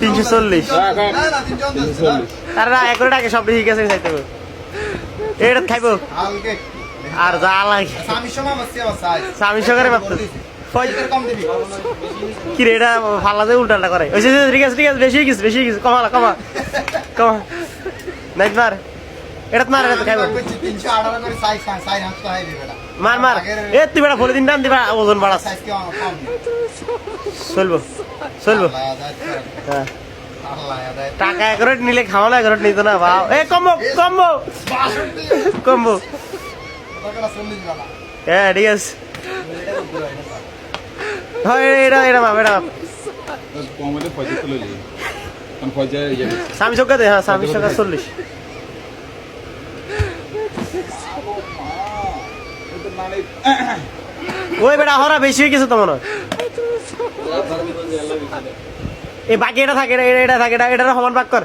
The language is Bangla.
তিনশো চল্লিশ। না। এক টাকা সব ঠিক আছে হবে। এটা খাইবো? আর যা লাগে। স্বামী সহকারে ভাবতো এটা গেছে কমা কমা কমা। নাই মার। মার এ, তুই বেটা ফলে দিন টান দিবা ওজন সাইজ চলবো। চলবো। হ্যাঁ। টাকা এগারোট নিলে খাওয়ানো এগারোট নিত না বাও। এ কমবো কমবো। কমবো। হ্যাঁ ঠিক আছে। হয় এটা এটা মাপ এটা মাপ। স্বামী দে হ্যাঁ স্বামী চল্লিশ। ওই বেটা হরা বেশি হয়ে গেছে তো হয় এই বাকি এটা থাকে এটা এটা থাকে এটা এটা সমান ভাগ কর।